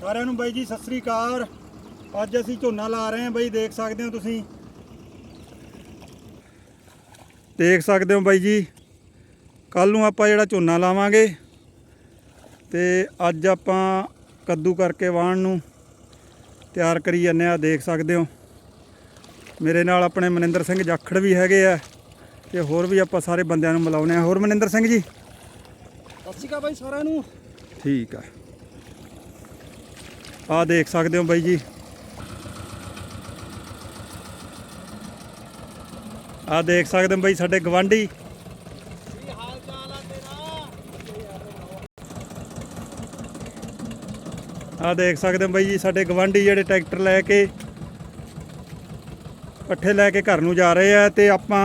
ਸਾਰਿਆਂ ਨੂੰ ਬਾਈ ਜੀ ਸਤਿ ਸ੍ਰੀ ਅਕਾਲ। ਅੱਜ ਅਸੀਂ ਝੋਨਾ ਲਾ ਰਹੇ ਹਾਂ ਬਾਈ ਦੇਖ ਸਕਦੇ ਹੋ ਤੁਸੀਂ। ਦੇਖ ਸਕਦੇ ਹੋ ਬਾਈ ਜੀ ਕੱਲ ਨੂੰ ਆਪਾਂ ਜਿਹੜਾ ਝੋਨਾ ਲਾਵਾਂਗੇ ਤੇ ਅੱਜ ਆਪਾਂ ਕੱਦੂ ਕਰਕੇ ਵਾਹਣ ਨੂੰ ਤਿਆਰ ਕਰੀ ਜਾਂਦੇ ਆ ਦੇਖ ਸਕਦੇ ਹੋ। ਮੇਰੇ ਨਾਲ ਆਪਣੇ ਮਨਿੰਦਰ ਸਿੰਘ ਜਾਖੜ ਵੀ ਹੈਗੇ ਆ ਤੇ ਹੋਰ ਵੀ ਆਪਾਂ ਸਾਰੇ ਬੰਦਿਆਂ ਨੂੰ ਮਿਲਾਉਣੇ ਆ ਹੋਰ ਮਨਿੰਦਰ ਸਿੰਘ ਜੀ? ਸਤਿ ਸ਼੍ਰੀ ਅਕਾਲ ਬਾਈ ਸਾਰਿਆਂ ਨੂੰ। ਠੀਕ ਆ। ਆ ਦੇਖ ਸਕਦੇ ਹੋ ਬਾਈ ਜੀ। ਆ ਦੇਖ ਸਕਦੇ ਹੋ ਬਾਈ ਸਾਡੇ ਗਵਾਂਢੀ। ਕੀ ਆ ਦੇਖ ਸਕਦੇ ਹੋ ਬਾਈ ਜੀ ਸਾਡੇ ਗਵਾਂਢੀ ਜਿਹੜੇ ਟਰੈਕਟਰ ਲੈ ਕੇ, ਪੱਠੇ ਲੈ ਕੇ ਘਰ ਨੂੰ ਜਾ ਰਹੇ ਆ ਤੇ ਆਪਾਂ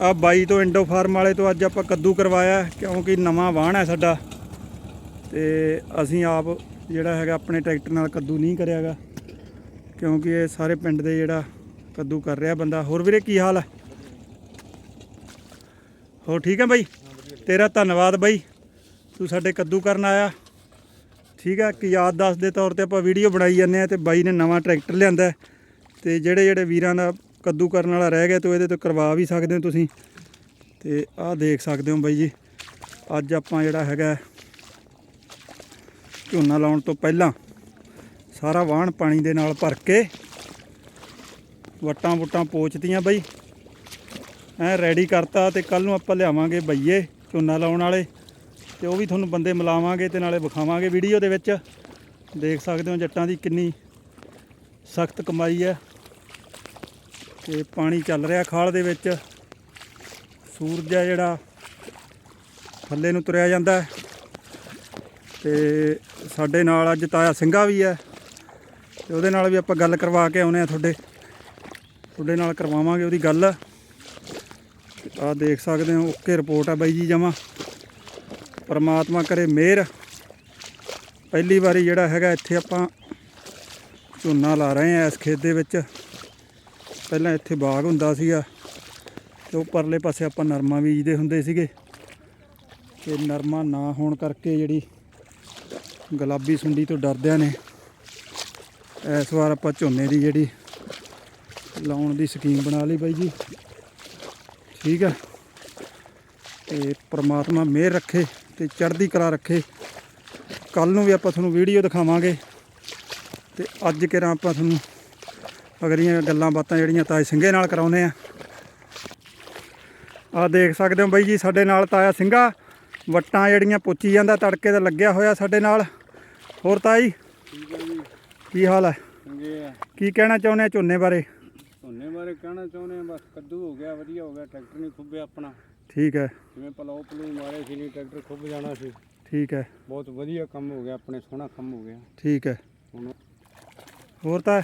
ਆ ਬਾਈ ਤੋਂ ਇੰਡੋ ਫਾਰਮ ਵਾਲੇ ਤੋਂ ਅੱਜ ਆਪਾਂ ਕੱਦੂ ਕਰਵਾਇਆ, ਕਿਉਂਕਿ ਨਵਾਂ ਵਾਹਣ ਹੈ ਸਾਡਾ। ਤੇ ਅਸੀਂ ਆਪ ਜਿਹੜਾ ਹੈਗਾ ਆਪਣੇ ਟਰੈਕਟਰ ਨਾਲ ਕੱਦੂ ਨਹੀਂ ਕਰਿਆਗਾ, ਕਿਉਂਕਿ ਇਹ ਸਾਰੇ ਪਿੰਡ ਦੇ ਜਿਹੜਾ ਕੱਦੂ ਕਰ ਰਿਹਾ ਬੰਦਾ। ਹੋਰ ਵੀਰੇ ਕੀ ਹਾਲ ਹੈ ਹੋਰ ਠੀਕ ਹੈ ਬਾਈ? ਤੇਰਾ ਧੰਨਵਾਦ ਬਾਈ। ਤੂੰ ਸਾਡੇ ਕੱਦੂ ਕਰਨ ਆਇਆ। ਠੀਕ ਹੈ ਕਿ ਯਾਦ ਦੱਸ ਦੇ ਤੌਰ ਤੇ ਆਪਾਂ ਵੀਡੀਓ ਬਣਾਈ ਜਾਂਦੇ ਆ ਤੇ ਬਾਈ ਨੇ ਨਵਾਂ ਟਰੈਕਟਰ ਲਿਆਂਦਾ ਹੈ ਤੇ ਜਿਹੜੇ ਜਿਹੜੇ ਵੀਰਾਂ ਦਾ ਕੱਦੂ ਕਰਨ ਵਾਲਾ ਰਹਿ ਗਿਆ ਤੇ ਇਹਦੇ ਤੋਂ ਕਰਵਾ ਵੀ ਸਕਦੇ ਹੋ ਤੁਸੀਂ। ਤੇ ਆਹ ਦੇਖ ਸਕਦੇ ਹੋ ਬਾਈ ਜੀ। ਅੱਜ ਆਪਾਂ ਜਿਹੜਾ ਹੈਗਾ ਝੋਨਾ ਲਾਉਣ ਤੋਂ ਪਹਿਲਾਂ ਸਾਰਾ ਵਾਹਣ ਪਾਣੀ ਦੇ ਨਾਲ ਭਰ ਕੇ ਵਟਾਂ ਵੁੱਟਾਂ ਪੋਚਤੀਆਂ ਬਈ। ਐ ਰੈਡੀ ਕਰਤਾ ਤੇ ਕੱਲ ਨੂੰ ਆਪਾਂ ਲਿਆਵਾਂਗੇ ਬਈਏ ਝੋਨਾ ਲਾਉਣ ਵਾਲੇ। ਤੇ ਉਹ ਵੀ ਤੁਹਾਨੂੰ ਬੰਦੇ ਮਿਲਾਵਾਂਗੇ ਤੇ ਨਾਲੇ ਵਿਖਾਵਾਂਗੇ ਵੀਡੀਓ ਦੇ ਵਿੱਚ। ਦੇਖ ਸਕਦੇ ਹੋ ਜੱਟਾਂ ਦੀ ਕਿੰਨੀ ਸਖਤ ਕਮਾਈ ਹੈ। ਤੇ ਪਾਣੀ ਚੱਲ ਰਿਹਾ ਖਾਲ ਦੇ ਵਿੱਚ। ਸੂਰਜ ਹੈ ਜਿਹੜਾ, ਥੱਲੇ ਨੂੰ ਤੁਰਿਆ ਜਾਂਦਾ ਹੈ। ਤੇ ਸਾਡੇ ਨਾਲ ਅੱਜ ਤਾਇਆ ਸਿੰਘਾ ਵੀ ਹੈ ਤੇ ਉਹਦੇ ਨਾਲ ਵੀ ਆਪਾਂ ਗੱਲ ਕਰਵਾ ਕੇ ਆਉਨੇ ਆ ਤੁਹਾਡੇ। ਤੁਹਾਡੇ ਨਾਲ ਕਰਵਾਵਾਂਗੇ ਉਹਦੀ ਗੱਲ। ਆ ਦੇਖ ਸਕਦੇ ਹੋ, ਓਕੇ ਰਿਪੋਰਟ ਆ ਬਾਈ ਜੀ ਜਮਾ। ਪਰਮਾਤਮਾ ਕਰੇ ਮਿਹਰ। ਪਹਿਲੀ ਵਾਰੀ ਜਿਹੜਾ ਹੈਗਾ ਇੱਥੇ ਆਪਾਂ ਝੋਨਾ ਲਾ ਰਹੇ ਆ ਇਸ ਖੇਤ ਦੇ ਵਿੱਚ। ਪਹਿਲਾਂ ਇੱਥੇ ਬਾਗ ਹੁੰਦਾ ਸੀਗਾ ਤੇ ਉਹ ਪਰਲੇ ਪਾਸੇ ਆਪਾਂ ਨਰਮਾ ਬੀਜਦੇ ਹੁੰਦੇ ਸੀਗੇ। ਤੇ ਨਰਮਾ ਨਾ ਹੋਣ ਕਰਕੇ ਜਿਹੜੀ ਗੁਲਾਬੀ ਸੁੰਡੀ ਤੋਂ ਡਰਦਿਆਂ ਨੇ ਇਸ ਵਾਰ ਆਪਾਂ ਝੋਨੇ ਦੀ ਜਿਹੜੀ ਲਾਉਣ ਦੀ ਸਕੀਮ ਬਣਾ ਲਈ ਬਾਈ ਜੀ। ਠੀਕ ਹੈ ਤੇ ਪ੍ਰਮਾਤਮਾ ਮਿਹਰ ਰੱਖੇ ਤੇ ਚੜ੍ਹਦੀ ਕਲਾ ਰੱਖੇ। ਕੱਲ ਨੂੰ ਵੀ ਆਪਾਂ ਤੁਹਾਨੂੰ ਵੀਡੀਓ ਦਿਖਾਵਾਂਗੇ। ਤੇ ਅੱਜ ਕਿਰਾਂ ਆਪਾਂ ਤੁਹਾਨੂੰ ਅਗਲੀਆਂ ਗੱਲਾਂ ਬਾਤਾਂ ਜਿਹੜੀਆਂ ਤਾਏ ਸਿੰਘੇ ਨਾਲ ਕਰਾਉਨੇ ਆ। ਆ ਦੇਖ ਸਕਦੇ ਹੋ ਬਾਈ ਜੀ, ਸਾਡੇ ਨਾਲ ਤਾਇਆ ਸਿੰਘਾ। ਵਟਾਂ ਜਿਹੜੀਆਂ ਪੁੱਛੀ ਜਾਂਦਾ ਤੜਕੇ ਤੇ ਲੱਗਿਆ ਹੋਇਆ ਸਾਡੇ ਨਾਲ। ਹੋਰ ਤਾਈ? ਕੀ ਹਾਲ ਹੈ? ਕੀ ਕਹਿਣਾ ਚਾਹੁੰਦੇ ਆ ਝੋਨੇ ਬਾਰੇ? ਝੋਨੇ ਬਾਰੇ ਕਹਿਣਾ ਚਾਹੁੰਦੇ ਆ ਬਸ ਕੱਦੂ ਹੋ ਗਿਆ ਵਧੀਆ ਹੋ ਗਿਆ ਟਰੈਕਟਰ ਨਹੀਂ ਖੁੱਬਿਆ ਆਪਣਾ। ਠੀਕ ਹੈ। ਜਿਵੇਂ ਪਲਾਉ ਪਲੂ ਮਾਰੇ ਸੀ ਨਹੀਂ ਟਰੈਕਟਰ ਖੁੱਬ ਜਾਣਾ ਸੀ। ਠੀਕ ਹੈ। ਬਹੁਤ ਵਧੀਆ ਕੰਮ ਹੋ ਗਿਆ ਆਪਣੇ ਸੋਹਣਾ ਕੰਮ ਹੋ ਗਿਆ। ਠੀਕ ਹੈ। ਹੋਰ ਤਾਂ?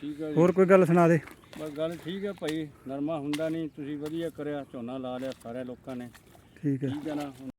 ਠੀਕ ਹੈ ਹੋਰ ਕੋਈ ਗੱਲ ਸੁਣਾ ਦੇ। ਬਸ ਗੱਲ ਠੀਕ ਹੈ ਭਾਈ ਨਰਮਾ ਹੁੰਦਾ ਨਹੀਂ ਤੁਸੀਂ ਵਧੀਆ ਕਰਿਆ ਝੋਨਾ ਲਾ ਲਿਆ ਸਾਰੇ ਲੋਕਾਂ ਨੇ। ਠੀਕ ਹੈ। ਠੀਕ ਹੈ ਨਾ